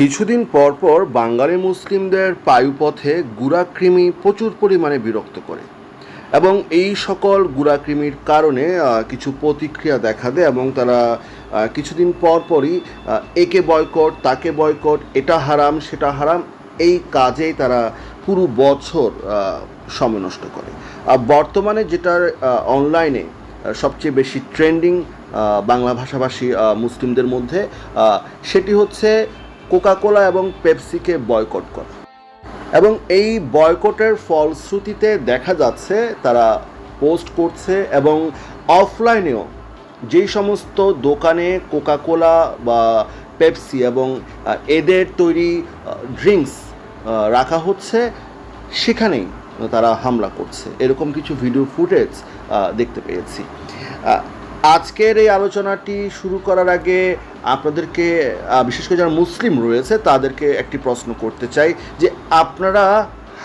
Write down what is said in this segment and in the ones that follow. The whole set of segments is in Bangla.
কিছুদিন পর পর বাঙালি মুসলিমদের পায়ুপথে গুড়াকৃমি প্রচুর পরিমাণে বিরক্ত করে। এবং এই সকল গুড়াকৃমির কারণে কিছু প্রতিক্রিয়া দেখা দেয় এবং তারা কিছুদিন পর পরই একে বয়কট, তাকে বয়কট, এটা হারাম, সেটা হারাম, এই কাজেই তারা পুরো বছর সময় নষ্ট করে। আর বর্তমানে যেটার অনলাইনে সবচেয়ে বেশি ট্রেন্ডিং বাংলা ভাষাভাষী মুসলিমদের মধ্যে সেটি হচ্ছে কোকাকোলা এবং পেপসিকে বয়কট করা। এবং এই বয়কটের ফলশ্রুতিতে দেখা যাচ্ছে তারা পোস্ট করছে এবং অফলাইনেও যেই সমস্ত দোকানে কোকাকোলা বা পেপসি এবং এদের তৈরি ড্রিঙ্কস রাখা হচ্ছে, সেখানেই তারা হামলা করছে। এরকম কিছু ভিডিও ফুটেজ দেখতে পেয়েছি। আজকের এই আলোচনাটি শুরু করার আগে আপনাদেরকে বিশেষ করে যারা মুসলিম রয়েছে, তাদেরকে একটি প্রশ্ন করতে চাই যে আপনারা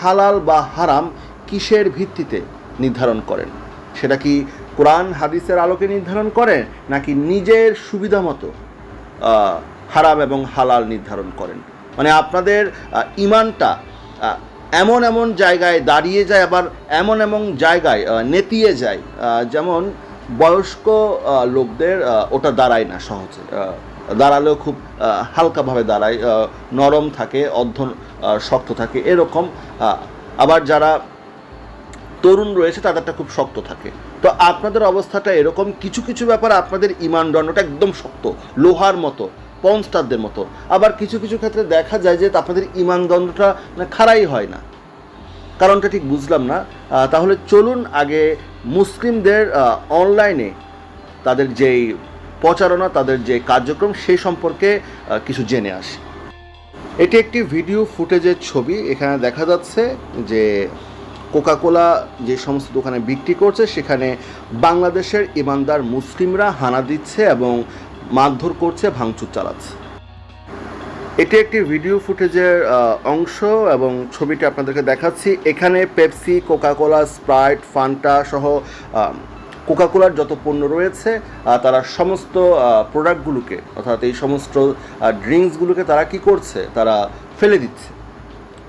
হালাল বা হারাম কিসের ভিত্তিতে নির্ধারণ করেন? সেটা কি কোরআন হাদিসের আলোকে নির্ধারণ করেন, নাকি নিজের সুবিধা মতো হারাম এবং হালাল নির্ধারণ করেন? মানে আপনাদের ইমানটা এমন এমন জায়গায় দাঁড়িয়ে যায়, আবার এমন এমন জায়গায় নেতিয়ে যায় যেমন বয়স্ক লোকদের ওটা দাঁড়ায় না সহজে। দাঁড়ালেও খুব হালকাভাবে দাঁড়ায়। নরম থাকে, অর্ধ শক্ত থাকে, এরকম। আবার যারা তরুণ রয়েছে, তাদেরটা খুব শক্ত থাকে। তো আপনাদের অবস্থাটা এরকম, কিছু কিছু ব্যাপার আপনাদের ইমান দণ্ডটা একদম শক্ত, লোহার মতো, পনস্টারদের মতো। আবার কিছু কিছু ক্ষেত্রে দেখা যায় যে আপনাদের ইমান দণ্ডটা খাড়াই হয় না। কারণটা ঠিক বুঝলাম না। তাহলে চলুন আগে মুসলিমদের অনলাইনে তাদের যেই প্রচারণা, তাদের যে কার্যক্রম, সেই সম্পর্কে কিছু জেনে আসি। এটি একটি ভিডিও ফুটেজের ছবি। এখানে দেখা যাচ্ছে যে কোকাকোলা যে সমস্ত দোকানে বিক্রি করছে, সেখানে বাংলাদেশের ইমানদার মুসলিমরা হানা দিচ্ছে এবং মারধর করছে, ভাঙচুর চালাচ্ছে। এটি একটি ভিডিও ফুটেজের অংশ এবং ছবিটি আপনাদেরকে দেখাচ্ছি। এখানে পেপসি কোকাকোলা স্প্রাইট ফান্টা সহ কোকাকোলার যত পণ্য রয়েছে তারা সমস্ত প্রোডাক্টগুলোকে অর্থাৎ এই সমস্ত ড্রিঙ্কসগুলোকে তারা কি করছে? তারা ফেলে দিচ্ছে।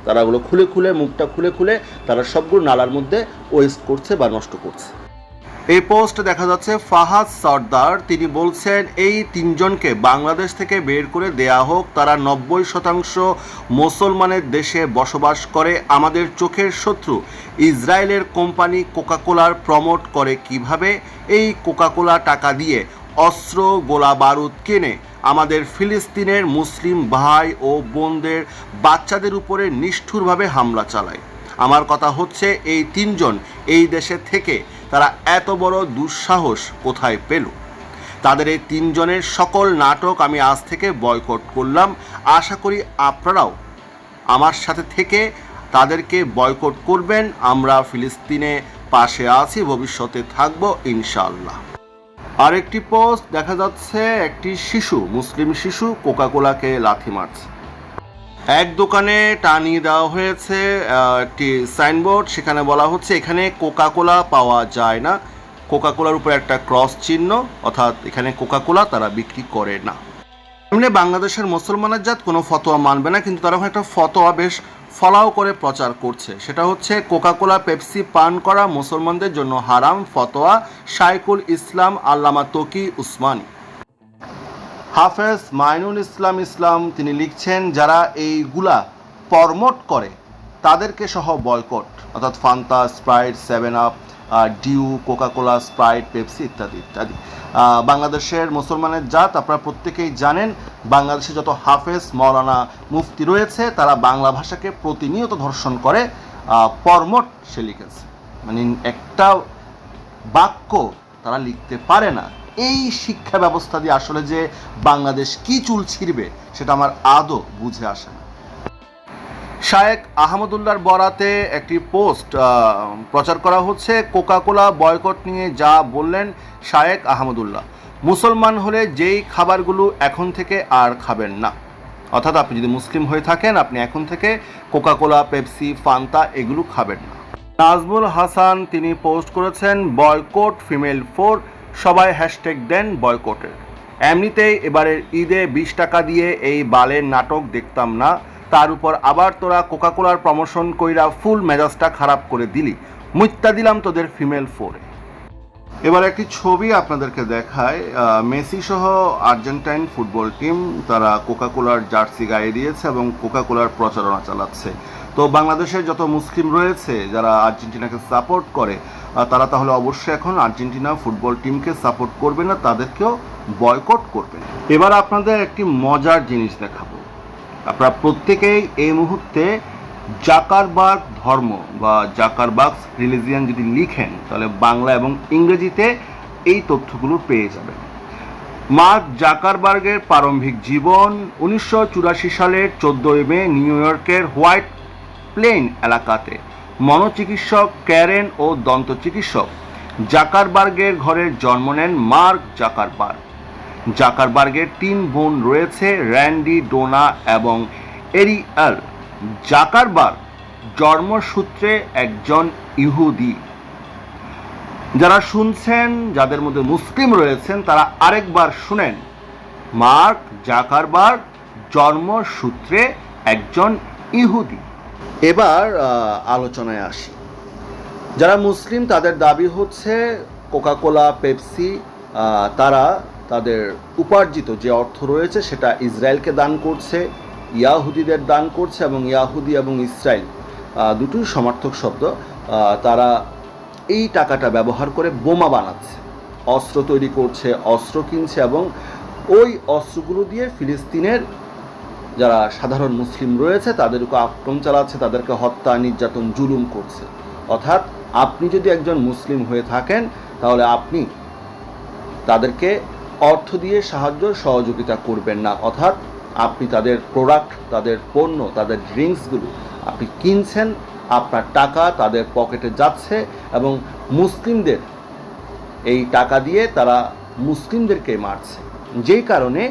তারা ওগুলো খুলে খুলে, মুখটা খুলে খুলে তারা সবগুলো নালার মধ্যে ওয়েস্ট করছে বা নষ্ট করছে। এই পোস্ট দেখা যাচ্ছে ফাহাদ সর্দার। তিনি বলছেন, এই তিনজনকে বাংলাদেশ থেকে বের করে দেয়া হোক। তারা নব্বই শতাংশ মুসলমানের দেশে বসবাস করে। আমাদের চোখের শত্রু ইসরায়েলের কোম্পানি কোকাকোলার প্রমোট করে কীভাবে? এই কোকাকোলা টাকা দিয়ে অস্ত্র, গোলা বারুদ কিনে। আমাদের ফিলিস্তিনের মুসলিম ভাই ও বোনদের বাচ্চাদের উপরে নিষ্ঠুরভাবে হামলা চালায়। আমার কথা হচ্ছে, এই তিনজন এই দেশে থেকে তারা এত বড় দুঃসাহস কোথায় পেল? তাদের এই তিনজনের সকল নাটক আমি আজ থেকে বয়কট করলাম। আশা করি আপনারাও আমার সাথে থেকে তাদেরকে বয়কট করবেন। আমরা ফিলিস্তিনে পাশে আছি, ভবিষ্যতে থাকব ইনশাল্লাহ আরেকটি পোস্ট দেখা যাচ্ছে, একটি শিশু, মুসলিম শিশু কোকাকোলাকে লাথি মারছে। এক দোকানে টানিয়ে দেওয়া হয়েছে একটি সাইনবোর্ড সেখানে বলা হচ্ছে, এখানে কোকাকোলা পাওয়া যায় না। কোকাকোলার উপরে একটা ক্রস চিহ্ন, অর্থাৎ এখানে কোকাকোলা তারা বিক্রি করে না। এমনি বাংলাদেশের মুসলমানের জাত কোনো ফতোয়া মানবে না, কিন্তু তারা একটা ফতোয়া বেশ ফলাও করে প্রচার করছে। সেটা হচ্ছে কোকাকোলা পেপসি পান করা মুসলমানদের জন্য হারাম ফতোয়া শাইকুল ইসলাম, আল্লামা তকি উসমানী। হাফেজ মাইনুল ইসলাম ইসলাম তিনি লিখছেন, যারা এইগুলা প্রমোট করে, তাদেরকে সহ বয়কট, অর্থাৎ Fanta Sprite seven up Dew Coca Cola Sprite Pepsi ইত্যাদি ইত্যাদি। বাংলাদেশের মুসলমানের জাত আপনারা প্রত্যেকেই জানেন, বাংলাদেশে যত হাফেজ, মৌলানা মুফতি রয়েছে, তারা বাংলা ভাষাকে প্রতিনিয়ত ধর্ষণ করে পরমট সে লিখেছে। মানে একটা বাক্য তারা লিখতে পারে না। এই শিক্ষা ব্যবস্থা দিয়ে আসলে যে বাংলাদেশ কি চুল ছিঁড়বে, সেটা আমার আদৌ বুঝে আসে না। শায়েক আহমদুল্লাহর বরাতে একটি পোস্ট প্রচার করা হচ্ছে, কোকাকোলা বয়কট নিয়ে যা বললেন শায়েক আহমদুল্লাহ। মুসলমান হলে যেই খাবারগুলো এখন থেকে আর খাবেন না। অর্থাৎ আপনি যদি মুসলিম হয়ে থাকেন, আপনি এখন থেকে কোকাকোলা, পেপসি, ফান্তা এগুলো খাবেন না। নাজমুল হাসান তিনি পোস্ট করেছেন, বয়কট ফিমেল ফোর সবাই হ্যাশট্যাগ দেন বয়কটের এমনিতেই এবারের ঈদে বিশ টাকা দিয়ে এই বালের নাটক দেখতাম না। তার উপর আবার তোরা কোকাকোলার প্রমোশন কইরা ফুল মেজাজটা খারাপ করে দিলি। মুত্যা দিলাম তোদের ফিমেল ফোরে এবার একটি ছবি আপনাদেরকে দেখায়। মেসি সহ আর্জেন্টাইন ফুটবল টিম, তারা কোকাকোলার জার্সি গায়ে দিয়েছে এবং কোকাকোলার প্রচারণা চালাচ্ছে। তো বাংলাদেশের যত মুসলিম রয়েছে, যারা আর্জেন্টিনাকে সাপোর্ট করে তারা তাহলে অবশ্যই এখন আর্জেন্টিনা ফুটবল টিমকে সাপোর্ট করবে না, তাদেরকেও বয়কট করবে এবার আপনাদের একটি মজার জিনিস দেখাবো। আপনারা প্রত্যেকেই এই মুহূর্তে জাকারবার্গ ধর্ম বা জাকারবার্গ রিলিজিয়ান যদি লিখেন, তাহলে বাংলা এবং ইংরেজিতে এই তথ্যগুলো পেয়ে যাবেন। মার্ক জাকারবার্গের প্রারম্ভিক জীবন উনিশশো চুরাশি সালের চোদ্দোই মে নিউ ইয়র্কের হোয়াইট প্লেন এলাকাতে। মনোচিকিৎসক ক্যারেন ও দন্ত চিকিৎসক জাকারবার্গের ঘরে জন্ম নেন মার্ক জাকারবার্গ। জাকারবার্গের তিন বোন রয়েছে, র্যান্ডি, ডোনা এবং এরিয়াল। জাকারবার্গ জন্মসূত্রে একজন ইহুদি। যারা শুনছেন, যাদের মধ্যে মুসলিম রয়েছেন, তারা আরেকবার শুনেন, মার্ক জাকারবার্গ জন্মসূত্রে একজন ইহুদি। এবার আলোচনায় আসি। যারা মুসলিম, তাদের দাবি হচ্ছে কোকাকোলা, পেপসি তারা তাদের উপার্জিত যে অর্থ রয়েছে, সেটা ইসরায়েলকে দান করছে। ইয়াহুদিদের দান করছে এবং ইয়াহুদি এবং ইসরায়েল দুটোই সমার্থক শব্দ তারা এই টাকাটা ব্যবহার করে বোমা বানাচ্ছে। অস্ত্র তৈরি করছে, অস্ত্র কিনছে এবং ওই অস্ত্রগুলো দিয়ে ফিলিস্তিনের যারা সাধারণ মুসলিম রয়েছে তাদের উপর আক্রমণ চালাচ্ছে, তাদেরকে হত্যা, নির্যাতন, জুলুম করছে। অর্থাৎ আপনি যদি একজন মুসলিম হয়ে থাকেন, তাহলে আপনি তাদেরকে অর্থ দিয়ে সাহায্য, সহযোগিতা করবেন না। অর্থাৎ আপনি তাদের প্রোডাক্ট তাদের পণ্য, তাদের ড্রিঙ্কসগুলো আপনি কিনছেন, আপনার টাকা তাদের পকেটে যাচ্ছে এবং মুসলিমদের এই টাকা দিয়ে তারা মুসলিমদেরকে মারছে। যেই কারণে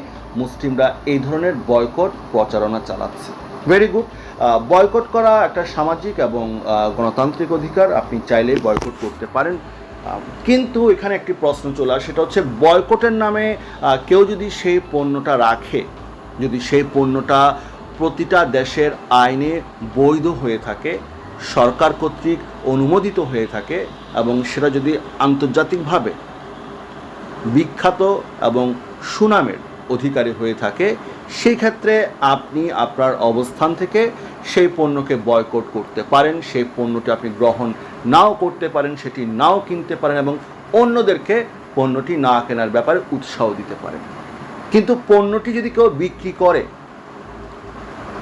মুসলিমরা এই ধরনের বয়কট প্রচারণা চালাচ্ছে। ভেরি গুড বয়কট করা একটা সামাজিক এবং গণতান্ত্রিক অধিকার। আপনি চাইলেই বয়কট করতে পারেন। কিন্তু এখানে একটি প্রশ্ন চলে আসে, সেটা হচ্ছে বয়কটের নামে কেউ যদি সেই পণ্যটা রাখে যদি সেই পণ্যটা প্রতিটা দেশের আইনে বৈধ হয়ে থাকে, সরকার কর্তৃক অনুমোদিত হয়ে থাকে এবং সেটা যদি আন্তর্জাতিকভাবে বিখ্যাত এবং সুনামের অধিকারী হয়ে থাকে, সেই ক্ষেত্রে আপনি আপনার অবস্থান থেকে সেই পণ্যকে বয়কট করতে পারেন, সেই পণ্যটি আপনি গ্রহণ নাও করতে পারেন, সেটি নাও কিনতে পারেন এবং অন্যদেরকে পণ্যটি না কেনার ব্যাপারে উৎসাহ দিতে পারেন। কিন্তু পণ্যটি যদি কেউ বিক্রি করে,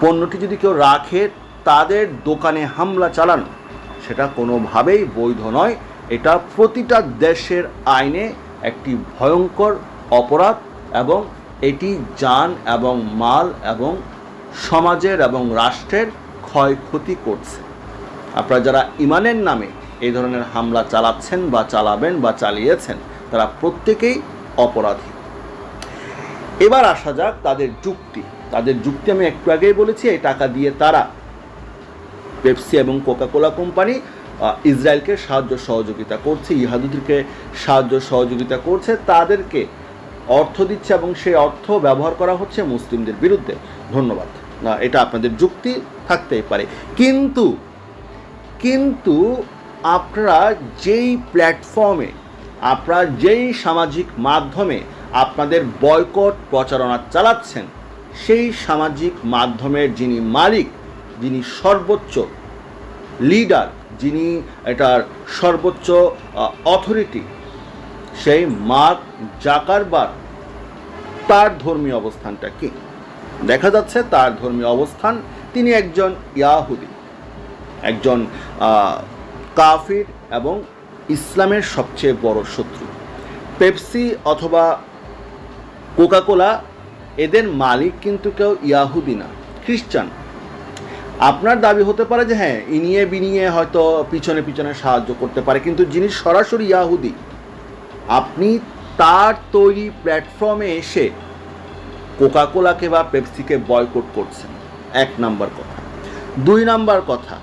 পণ্যটি যদি কেউ রাখে, তাদের দোকানে হামলা চালানো, সেটা কোনোভাবেই বৈধ নয়। এটা প্রতিটা দেশের আইনে একটি ভয়ঙ্কর অপরাধ এবং এটি যান এবং মাল এবং সমাজের এবং রাষ্ট্রের ক্ষয়ক্ষতি করছে। আপনারা যারা ইমানের নামে এই ধরনের হামলা চালাচ্ছেন বা চালাবেন বা চালিয়েছেন, তারা প্রত্যেকেই অপরাধী। এবার আসা যাক তাদের যুক্তি। তাদের যুক্তি আমি একটু আগেই বলেছি, এই টাকা দিয়ে তারা পেপসি এবং কোকাকোলা কোম্পানি ইসরায়েলকে সাহায্য সহযোগিতা করছে ইহাদুদেরকে সাহায্য সহযোগিতা করছে, তাদেরকে অর্থ দিচ্ছে এবং সেই অর্থ ব্যবহার করা হচ্ছে মুসলিমদের বিরুদ্ধে। ধন্যবাদ। না, এটা আপনাদের যুক্তি থাকতেই পারে। কিন্তু কিন্তু আপনারা যেই প্ল্যাটফর্মে আপনারা যেই সামাজিক মাধ্যমে আপনাদের বয়কট প্রচারণা চালাচ্ছেন সেই সামাজিক মাধ্যমের যিনি মালিক, যিনি সর্বোচ্চ লিডার যিনি এটার সর্বোচ্চ অথরিটি সেই মার্ক জাকারবার তার ধর্মীয় অবস্থানটা কি? দেখা যাচ্ছে তার ধর্মীয় অবস্থান, তিনি একজন ইয়াহুদি, একজন কাফির এবং ইসলামের সবচেয়ে বড় শত্রু। পেপসি অথবা কোকাকোলা এদের মালিক কিন্তু কেউ ইয়াহুদি না খ্রিস্টান আপনার দাবি হতে পারে যে হ্যাঁ ইনিয়ে বিনিয়ে হয়তো পিছনে পিছনে সাহায্য করতে পারে, কিন্তু যিনি সরাসরি ইয়াহুদি আপনি তার তৈরি প্ল্যাটফর্মে এসে কোকাকোলাকে বা পেপসিকে বয়কট করছেন। এক নাম্বার কথা। দুই নাম্বার কথা,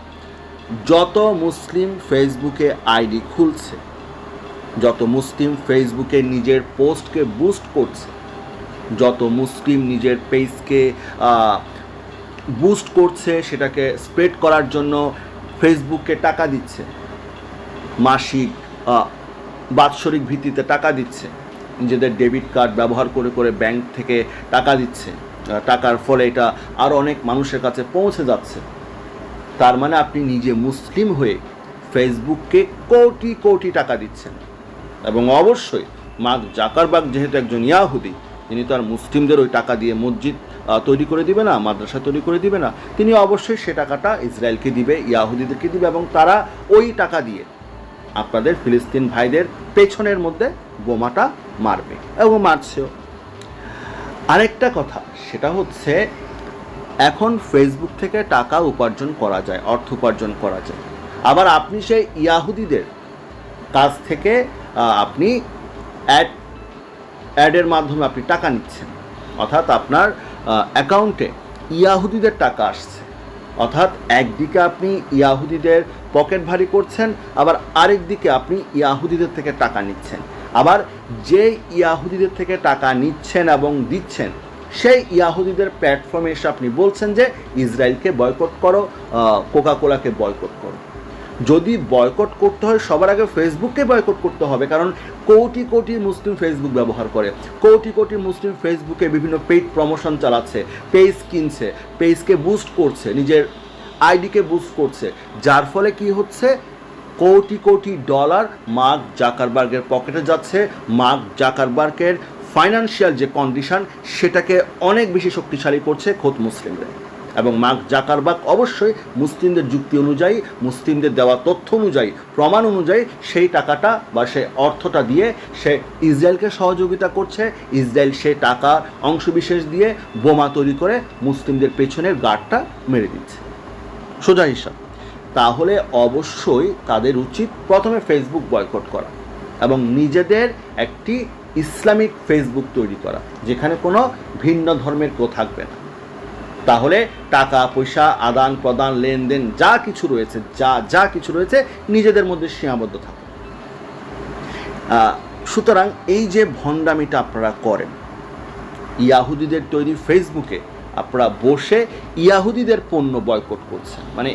যত মুসলিম ফেসবুকে আইডি খুলছে, যত মুসলিম ফেসবুকে নিজের পোস্টকে বুস্ট করছে যত মুসলিম নিজের পেজকে বুস্ট করছে, সেটাকে স্প্রেড করার জন্য ফেসবুককে টাকা দিচ্ছে। মাসিক বাৎসরিক ভিত্তিতে টাকা দিচ্ছে। নিজেদের ডেবিট কার্ড ব্যবহার করে করে ব্যাংক থেকে টাকা দিচ্ছে। টাকার ফলে এটা আরও অনেক মানুষের কাছে পৌঁছে যাচ্ছে। তার মানে আপনি নিজে মুসলিম হয়ে ফেসবুককে কোটি কোটি টাকা দিচ্ছেন। এবং অবশ্যই মার্ক জাকারবাগ যেহেতু একজন ইয়াহুদি তিনি তো আর মুসলিমদের ওই টাকা দিয়ে মসজিদ তৈরি করে দিবে না, মাদ্রাসা তৈরি করে দিবে না। তিনি অবশ্যই সে টাকাটা ইসরায়েলকে দিবে, ইয়াহুদিদেরকে দিবে এবং তারা ওই টাকা দিয়ে আপনাদের ফিলিস্তিন ভাইদের পেছনের মধ্যে বোমাটা মারবে এবং মারছেও। আরেকটা কথা, সেটা হচ্ছে এখন ফেসবুক থেকে টাকা উপার্জন করা যায়, অর্থ উপার্জন করা যায়। আবার আপনি সেই ইয়াহুদিদের কাছ থেকে আপনি অ্যাড অ্যাডের মাধ্যমে আপনি টাকা নিচ্ছেন। অর্থাৎ আপনার অ্যাকাউন্টে ইয়াহুদিদের টাকা আসছে। অর্থাৎ একদিকে আপনি ইয়াহুদিদের পকেট ভারী করছেন, আবার আরেক দিকে আপনি ইয়াহুদিদের থেকে টাকা নিচ্ছেন। আবার যে ইয়াহুদিদের থেকে টাকা নিচ্ছেন এবং দিচ্ছেন, সেই ইয়াহুদিদের প্ল্যাটফর্মে এসে আপনি বলছেন যে, ইসরায়েলকে বয়কট করো কোকাকোলাকে বয়কট করো। যদি বয়কট করতে হয়, সবার আগে ফেসবুককে বয়কট করতে হবে, কারণ কোটি কোটি মুসলিম ফেসবুক ব্যবহার করে। কোটি কোটি মুসলিম ফেসবুকে বিভিন্ন পেইড প্রমোশন চালাচ্ছে পেজ কিনছে পেজকে বুস্ট করছে, নিজের আইডিকে বুস্ট করছে। যার ফলে কি হচ্ছে? কোটি কোটি ডলার মার্ক জাকারবার্গের পকেটে যাচ্ছে। মার্ক জাকারবার্গের ফাইনান্সিয়াল যে কন্ডিশন সেটাকে অনেক বেশি শক্তিশালী করছে খোদ মুসলিমদের এবং মার্ক জাকারবার্গ অবশ্যই মুসলিমদের যুক্তি অনুযায়ী, মুসলিমদের দেওয়া তথ্য অনুযায়ী, প্রমাণ অনুযায়ী সেই টাকাটা বা সেই অর্থটা দিয়ে সে ইসরায়েলকে সহযোগিতা করছে। ইসরায়েল সেই টাকার অংশবিশেষ দিয়ে বোমা তৈরি করে মুসলিমদের পেছনের গার্ডটা মেরে দিচ্ছে। সোজা হিসাব। তাহলে অবশ্যই তাদের উচিত প্রথমে ফেসবুক বয়কট করা এবং নিজেদের একটি ইসলামিক ফেসবুক তৈরি করা, যেখানে কোনো ভিন্ন ধর্মের কেউ থাকবে না। তাহলে টাকা, পয়সা, আদান, প্রদান, লেনদেন, যা কিছু রয়েছে, যা যা কিছু রয়েছে নিজেদের মধ্যে সীমাবদ্ধ থাকে। সুতরাং এই যে ভণ্ডামিটা আপনারা করেন, ইয়াহুদিদের তৈরি ফেসবুকে আপনারা বসে ইয়াহুদিদের পণ্য বয়কট করছেন। মানে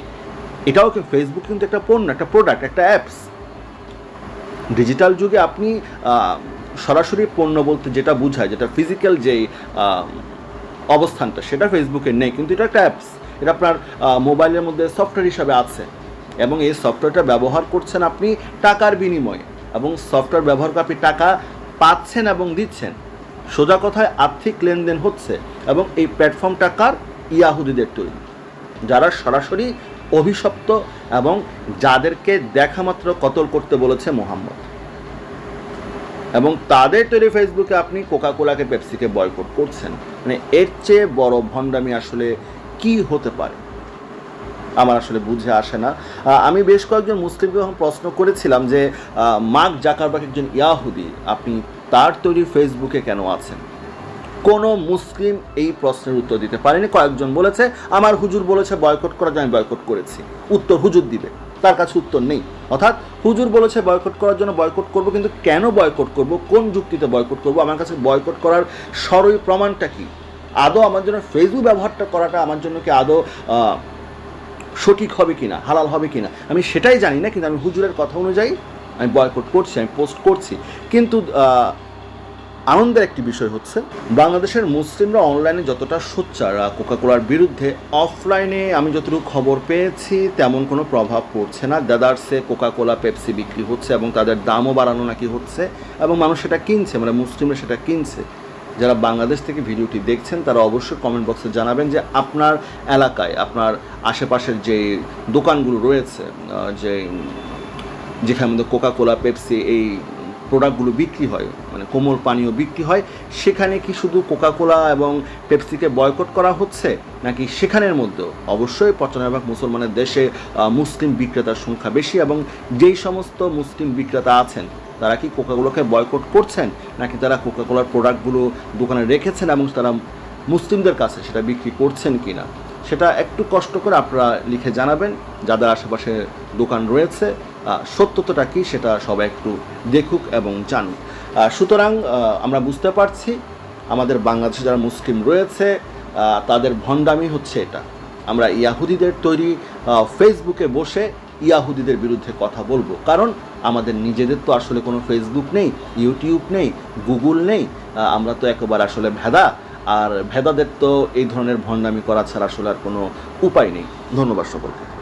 এটাও কি ফেসবুক কিন্তু একটা পণ্য, একটা প্রোডাক্ট একটা অ্যাপস ডিজিটাল যুগে আপনি সরাসরি পণ্য বলতে যেটা বোঝায়, যেটা ফিজিক্যাল যেই অবস্থানটা, সেটা ফেসবুকে নেই, কিন্তু এটা একটা অ্যাপস এটা আপনার মোবাইলের মধ্যে সফটওয়্যার হিসাবে আছে। এবং এই সফটওয়্যারটা ব্যবহার করছেন আপনি টাকার বিনিময়ে, এবং সফটওয়্যার ব্যবহার করে আপনি টাকা পাচ্ছেন এবং দিচ্ছেন। সোজা কথায় আর্থিক লেনদেন হচ্ছে, এবং এই প্ল্যাটফর্ম টাকার ইয়াহুদিদের তৈরি। যারা সরাসরি অভিশপ্ত এবং যাদেরকে দেখা মাত্র কতল করতে বলেছে মোহাম্মদ। এবং তাদের তৈরি ফেসবুকে আপনি কোকাকোলাকে পেপসিকে বয়কট করছেন। মানে এর চেয়ে বড় ভণ্ডামি আসলে কি হতে পারে? আমার আসলে বুঝে আসে না। আমি বেশ কয়েকজন মুসলিমকে প্রশ্ন করেছিলাম যে মার্ক জাকারবার্গ একজন ইয়াহুদি, আপনি তার তৈরি ফেসবুকে কেন আছেন? কোনো মুসলিম এই প্রশ্নের উত্তর দিতে পারেনি। কয়েকজন বলেছে, আমার হুজুর বলেছে, বয়কট করার জন্য আমি বয়কট করেছি। উত্তর হুজুর দিবে। তার কাছে উত্তর নেই। অর্থাৎ হুজুর বলেছে বয়কট করার জন্য বয়কট করব, কিন্তু কেন বয়কট করব? কোন যুক্তিতে বয়কট করব? আমার কাছে বয়কট করার সরই প্রমাণটা কি? আদৌ আমার জন্য ফেসবুক ব্যবহারটা করাটা আমার জন্য কি আদৌ সঠিক হবে কিনা, হালাল হবে কিনা? আমি সেটাই জানি না, কিন্তু আমি হুজুরের কথা অনুযায়ী আমি বয়কট করছি, আমি পোস্ট করছি। কিন্তু আনন্দের একটি বিষয় হচ্ছে, বাংলাদেশের মুসলিমরা অনলাইনে যতটা সোচ্চার কোকাকোলার বিরুদ্ধে অফলাইনে আমি যতটুকু খবর পেয়েছি, তেমন কোনো প্রভাব পড়ছে না। দাদার্সে কোকাকোলা পেপসি বিক্রি হচ্ছে এবং তাদের দামও বাড়ানো নাকি হচ্ছে এবং মানুষ সেটা কিনছে মানে মুসলিমরা সেটা কিনছে। যারা বাংলাদেশ থেকে ভিডিওটি দেখছেন, তারা অবশ্যই কমেন্ট বক্সে জানাবেন যে আপনার এলাকায়, আপনার আশেপাশের যে দোকানগুলো রয়েছে যে যেখানে মধ্যে কোকা কোলা পেপসি এই প্রোডাক্টগুলো বিক্রি হয় মানে কোমল পানীয় বিক্রি হয়, সেখানে কি শুধু কোকাকোলা এবং পেপসিকে বয়কট করা হচ্ছে, নাকি সেখানের মধ্যেও? অবশ্যই পঁচানব্বই ভাগ মুসলমানের দেশে মুসলিম বিক্রেতার সংখ্যা বেশি এবং যেই সমস্ত মুসলিম বিক্রেতা আছেন, তারা কি কোকাগুলোকে বয়কট করছেন, নাকি তারা কোকাকোলার প্রোডাক্টগুলো দোকানে রেখেছেন এবং তারা মুসলিমদের কাছে সেটা বিক্রি করছেন কিনা? সেটা একটু কষ্ট করে আপনারা লিখে জানাবেন, যাদের আশেপাশে দোকান রয়েছে। সত্যতাটা কি সেটা সবাই একটু দেখুক এবং জানুক। সুতরাং আমরা বুঝতে পারছি আমাদের বাংলাদেশে যারা মুসলিম রয়েছে তাদের ভণ্ডামি হচ্ছে এটা। আমরা ইয়াহুদিদের তৈরি ফেসবুকে বসে ইয়াহুদিদের বিরুদ্ধে কথা বলব। কারণ আমাদের নিজেদের তো আসলে কোনো ফেসবুক নেই, ইউটিউব নেই, গুগল নেই আমরা তো একেবারে আসলে ভেদা। আর ভেদাদের তো এই ধরনের ভণ্ডামি করা ছাড়া আসলে আর কোনো উপায় নেই। ধন্যবাদ সকলকে।